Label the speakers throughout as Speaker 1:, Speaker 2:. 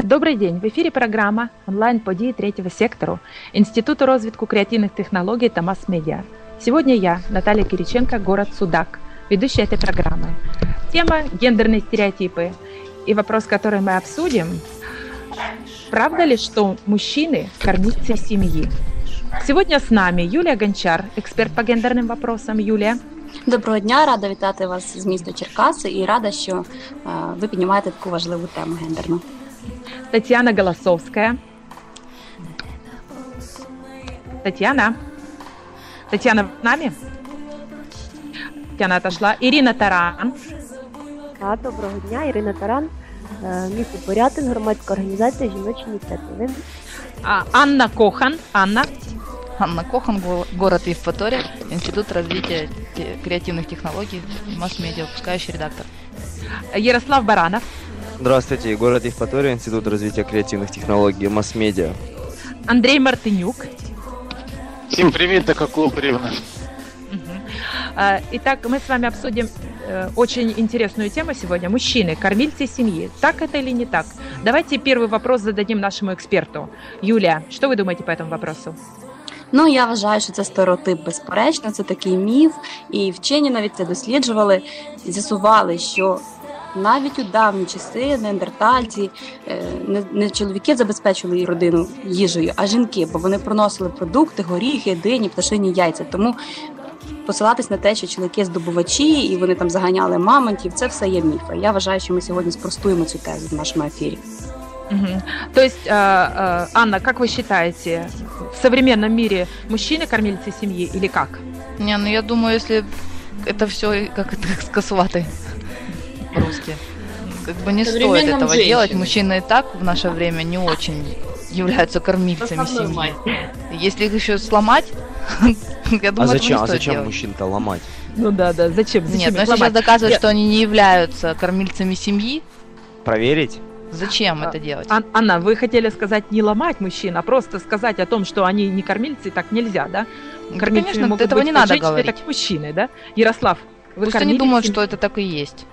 Speaker 1: Добрий день. В ефірі програма онлайн події третьего сектору Института розвитку креативных технологий та масс-медиа. Сегодня я, Наталья Кириченко, город Судак, ведущая этой программы. Тема «Гендерные стереотипы» и вопрос, который мы обсудим – правда ли, что мужчины – кормильцы семьи? Сегодня с нами Юлия Гончар, эксперт по гендерным вопросам. Юлия.
Speaker 2: Доброго дня, рада вітати вас з міста Черкаси і рада, що е, ви піднімаєте таку важливу тему гендерну.
Speaker 1: Татьяна Голосовская. Татьяна. Татьяна с нами? Татьяна отошла. Ирина Таран.
Speaker 3: А, доброго дня, Ірина Таран, е, місто Порятин, громадська організація жіночі ініціативи.
Speaker 1: А, Анна Кохан. Анна.
Speaker 4: Анна Кохан, го- город Евпатория, Институт развития те- креативных технологий, масс-медиа, выпускающий редактор.
Speaker 1: Ярослав Баранов.
Speaker 5: Здравствуйте, город Евпатория, Институт развития креативных технологий, масс-медиа.
Speaker 1: Андрей Мартынюк.
Speaker 6: Всем привет, это клуб Ревна.
Speaker 1: Мгм. А, Итак, мы с вами обсудим э, очень интересную тему сегодня. Мужчины, кормильцы семьи. Так это или не так? Давайте первый вопрос зададим нашему эксперту. Юлия, что вы думаете по этому вопросу?
Speaker 2: Ну я вважаю, що це стереотип, безперечно, це такий міф, і вчені навіть це досліджували, і з'ясували, що навіть у давні часи неандертальці е, не, не чоловіки забезпечували родину їжею, а жінки, бо вони приносили продукти, горіхи, дині, пташині яйця. Тому посилатись на те, що чоловіки здобувачі і вони там заганяли мамонтів, це все є міфи. Я вважаю, що ми сьогодні спростуємо цю тезу в нашому ефірі.
Speaker 1: Мгм. То есть, э, э, Анна, как вы считаете, в современном мире мужчины кормильцы семьи или как?
Speaker 4: Не, ну я думаю, если это все как это как с косватой По-русски. Как бы не стоит этого
Speaker 7: женщины.
Speaker 4: делать. Мужчины и так в наше время не очень являются кормильцами семьи.
Speaker 7: мать.
Speaker 4: Если их еще сломать, я думаю,
Speaker 5: а зачем, а зачем мужчин-то ломать?
Speaker 1: Ну да, да, зачем? зачем
Speaker 4: Нет, но если сейчас доказывают, что они не являются кормильцами семьи,
Speaker 5: Проверить?
Speaker 4: зачем
Speaker 1: А,
Speaker 4: это делать?
Speaker 1: Ан- Анна, вы хотели сказать не ломать мужчин, а просто сказать о том, что они не кормильцы, так нельзя, да?
Speaker 4: Да,
Speaker 1: Кормильцами
Speaker 4: конечно,
Speaker 1: могут
Speaker 4: этого
Speaker 1: быть
Speaker 4: не надо
Speaker 1: женщины,
Speaker 4: говорить.
Speaker 1: так мужчины, да? Ярослав, вы
Speaker 4: Пусть они думают,
Speaker 1: семью?
Speaker 4: что это так и есть.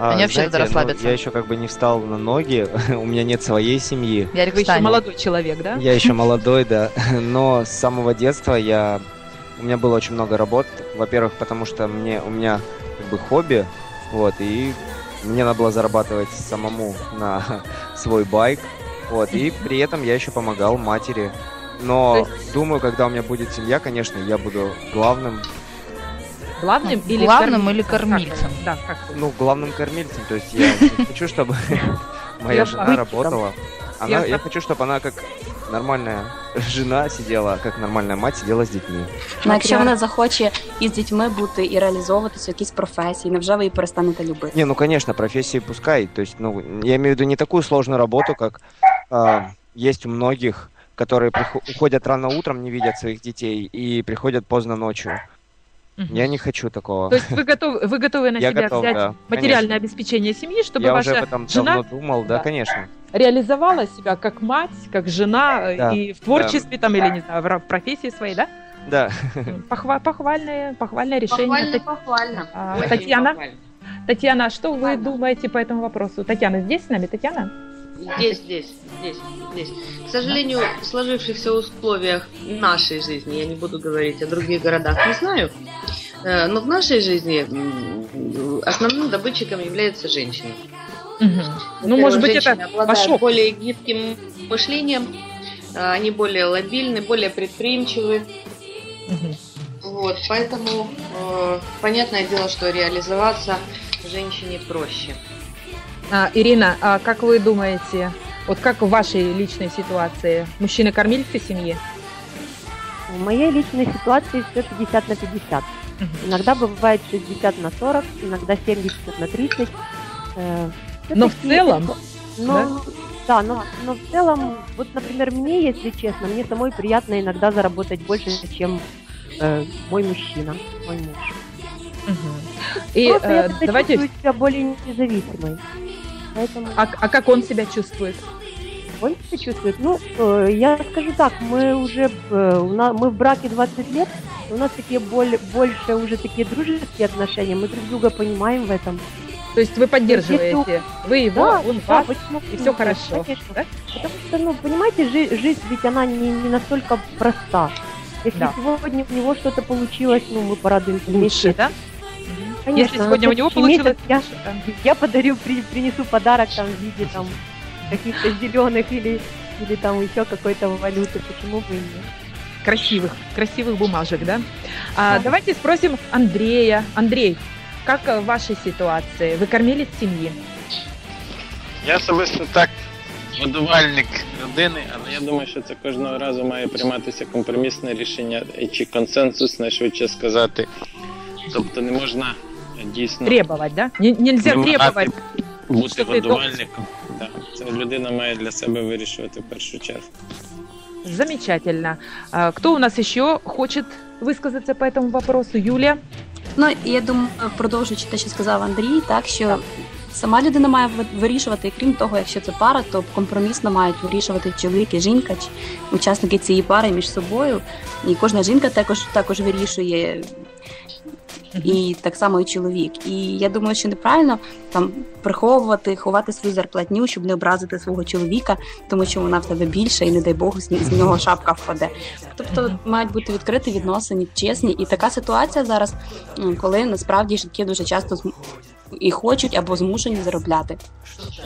Speaker 5: А,
Speaker 4: Они вообще
Speaker 5: знаете,
Speaker 4: тогда
Speaker 5: ну,
Speaker 4: расслабятся.
Speaker 5: я еще как бы не встал на ноги, у меня нет своей семьи.
Speaker 4: Ярик
Speaker 1: Вы еще молодой человек, да?
Speaker 5: Я еще молодой, да. Но с самого детства я... У меня было очень много работ. Во-первых, потому что мне, у меня как бы хобби, вот, и мне надо было зарабатывать самому на свой байк, вот, и при этом я еще помогал матери. Но думаю, когда у меня будет семья, конечно, я буду главным,
Speaker 1: Главным или
Speaker 4: Главным
Speaker 1: кормильцем?
Speaker 4: или
Speaker 1: Как
Speaker 4: кормильцем?
Speaker 1: это? Да, как вы?
Speaker 5: ну, главным кормильцем. То есть я не хочу, чтобы моя
Speaker 1: Я
Speaker 5: жена
Speaker 1: быть
Speaker 5: работала. Она,
Speaker 1: Я
Speaker 5: я
Speaker 1: так-
Speaker 5: хочу, чтобы она как нормальная жена сидела, как нормальная мать сидела з дітьми.
Speaker 2: Ну, якщо вона захоче із дітьми бути і реалізовуватися в якійсь професії, невже ви її перестанете любити?
Speaker 5: Не, ну конечно, профессии пускай. То есть, ну, я имею в виду не такую сложную работу, как а, есть у многих, которые прихо- уходят рано утром, не видят своих детей и приходят поздно ночью.
Speaker 1: Мгм.
Speaker 5: Я не хочу такого.
Speaker 1: То есть вы готовы, вы готовы на
Speaker 5: Я
Speaker 1: себя
Speaker 5: готов,
Speaker 1: взять
Speaker 5: да,
Speaker 1: материальное обеспечение семьи, чтобы
Speaker 5: я
Speaker 1: ваша
Speaker 5: уже об этом
Speaker 1: жена
Speaker 5: давно думал, да,
Speaker 1: Да.
Speaker 5: конечно.
Speaker 1: реализовала себя как мать, как жена э,
Speaker 5: Да,
Speaker 1: и в творчестве там или не знаю в профессии своей, да?
Speaker 5: Да.
Speaker 1: Похва- похвальное, похвальное решение.
Speaker 7: Похвально,
Speaker 1: Тат-
Speaker 7: похвально.
Speaker 1: А,
Speaker 7: Очень
Speaker 1: Татьяна?
Speaker 7: похвально.
Speaker 1: Татьяна, что вы
Speaker 7: Похвально.
Speaker 1: думаете по этому вопросу? Татьяна здесь с нами? Татьяна?
Speaker 7: Здесь, здесь, здесь, здесь. К сожалению, в сложившихся условиях нашей жизни, я не буду говорить о других городах, не знаю, э, но в нашей жизни основным добытчиком является женщина.
Speaker 1: Мгм. Ну, может быть, это
Speaker 7: обладают
Speaker 1: пошок.
Speaker 7: более гибким мышлением, а, они более лобильны, более предприимчивы.
Speaker 1: Мгм.
Speaker 7: Вот, поэтому э, понятное дело, что реализоваться женщине проще.
Speaker 1: А, Ирина, а как вы думаете, вот как в вашей личной ситуации, мужчины кормильцы семьи?
Speaker 3: В моей личной ситуации все 50 на 50.
Speaker 1: Мгм.
Speaker 3: Иногда бывает 60 на 40, иногда 70 на 30. Э,
Speaker 1: Но в целом,
Speaker 3: Но, да, но, но в целом, вот, например, мне, если честно, мне самой приятно иногда заработать больше, чем э, мой мужчина, мой муж.
Speaker 1: Мгм. И
Speaker 3: Просто я
Speaker 1: э,
Speaker 3: тогда
Speaker 1: давайте,
Speaker 3: чувствую себя более независимой. Поэтому
Speaker 1: а, а как он себя чувствует?
Speaker 3: он себя чувствует. Ну, э, я скажу так, мы уже э, у нас, мы в браке 20 лет, у нас такие боль, больше уже такие дружеские отношения, мы друг друга понимаем в этом.
Speaker 1: То есть вы поддерживаете, вы его,
Speaker 3: Да,
Speaker 1: он
Speaker 3: да,
Speaker 1: вас,
Speaker 3: почему
Speaker 1: и все хорошо.
Speaker 3: конечно.
Speaker 1: да?
Speaker 3: Потому что, ну, понимаете, жи- жизнь ведь она не, не настолько проста. Если
Speaker 1: Да.
Speaker 3: сегодня у него что-то получилось, ну, мы порадуемся
Speaker 1: Лучше,
Speaker 3: вместе.
Speaker 1: да?
Speaker 3: Конечно,
Speaker 1: Если сегодня у него получилось,
Speaker 3: я, я подарю, при- принесу подарок там в виде там каких-то зеленых или, или там еще какой-то валюты, почему бы и нет
Speaker 1: красивых, красивых бумажек, да? А, давайте спросим Андрея. Андрей, как э, в вашей ситуации? Вы кормилец семьи?
Speaker 6: Я особисто так годувальник родини, але я думаю, що це кожного разу має прийматися компромісне рішення і чи консенсусне, швидше сказати. Тобто не можна е, дійсно
Speaker 1: Требовать, да? Не- нельзя
Speaker 6: Вимагати
Speaker 1: требовать.
Speaker 6: бути
Speaker 1: що ти
Speaker 6: годувальником. Да. Це людина має для себе вирішувати в першу чергу.
Speaker 1: Замечательно. Кто у нас еще хочет высказаться по этому вопросу? Юлия?
Speaker 2: Ну я думаю, продовжуючи те, що сказав Андрій, так що сама людина має вирішувати, і крім того, якщо це пара, то компромісно мають вирішувати чоловік і жінка, чи учасники цієї пари між собою. І кожна жінка також також вирішує. І так само і чоловік. І я думаю, що неправильно там приховувати, ховати свою зарплатню, щоб не образити свого чоловіка, тому що вона в тебе більша, і не дай Бог з нього шапка впаде. Тобто мають бути відкриті відносини, чесні. І така ситуація зараз, коли насправді жінки дуже часто і хочуть або змушені заробляти.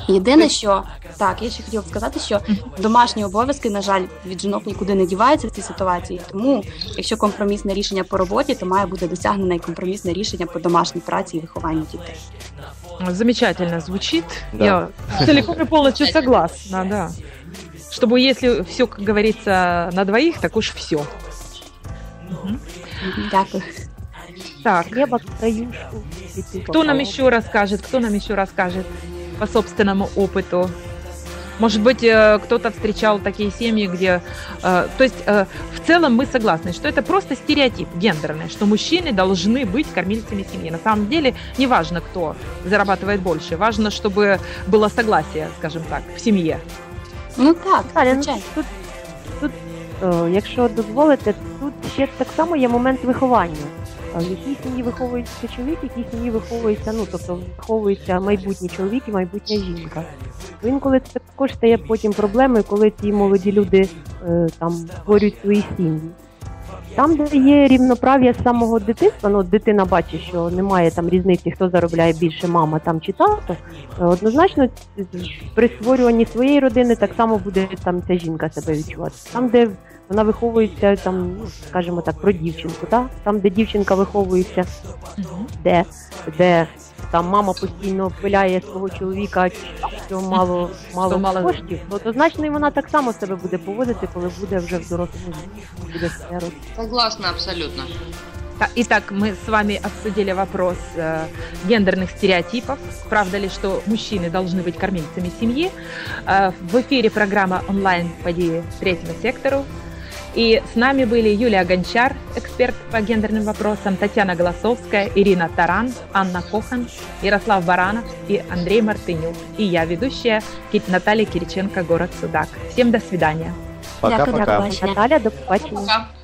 Speaker 2: Єдине, що так, я ще хотіла б сказати, що домашні обов'язки, на жаль, від жінок нікуди не діваються в цій ситуації. Тому, якщо компромісне рішення по роботі, то має бути досягнене і компромісне рішення по домашній праці і вихованню дітей.
Speaker 1: Замечательно звучит.
Speaker 5: Да.
Speaker 1: Я целиком и полностью согласна, да. Чтобы если все, как говорится, на двоих, так уж все.
Speaker 2: Дякую.
Speaker 1: Так,
Speaker 3: Хлеба, краюшку.
Speaker 1: Кто нам еще расскажет, кто нам еще расскажет по собственному опыту? Может быть, э, кто-то встречал такие семьи, где... э, То есть, э, в целом мы согласны, что это просто стереотип гендерный, что мужчины должны быть кормильцами семьи. На самом деле, не важно, кто зарабатывает больше, важно, чтобы было согласие, скажем так, в семье.
Speaker 2: Ну так,
Speaker 3: Таля, ну, тут, тут якщо дозволите, тут ще так само є момент виховання. В якій сім'ї виховується чоловік, в якій сім'ї виховується, ну тобто виховується майбутній чоловік і майбутня жінка. То інколи це також стає потім проблемою, коли ці молоді люди е, там створюють свої сім'ї. Там, де є рівноправ'я з самого дитинства, ну дитина бачить, що немає там різниці, хто заробляє більше, мама там чи тато, е, однозначно при створюванні своєї родини так само буде там ця жінка себе відчувати. Там, де вона виховується, там, ну, скажімо так, про дівчинку, та? там, де дівчинка виховується, де, де там мама постійно пиляє свого чоловіка, що мало, мало,
Speaker 1: Що мало-
Speaker 3: коштів, то однозначно і вона так само себе буде поводити, коли буде вже в дорослому віці, буде своя родина.
Speaker 7: Согласна абсолютно.
Speaker 1: Та- Итак, мы с вами обсудили вопрос э, гендерных стереотипов. Правда ли, что мужчины должны быть кормильцами семьи? Э, в эфире программа онлайн «Подии третьего сектору». И с нами были Юлия Гончар, эксперт по гендерным вопросам, Татьяна Голосовская, Ирина Таран, Анна Кохан, Ярослав Баранов и Андрей Мартынюк. И я, ведущая Наталья Кириченко, город Судак. Всем до свидания.
Speaker 5: Пока-пока.
Speaker 3: Наталя, до побачення.
Speaker 7: Пока.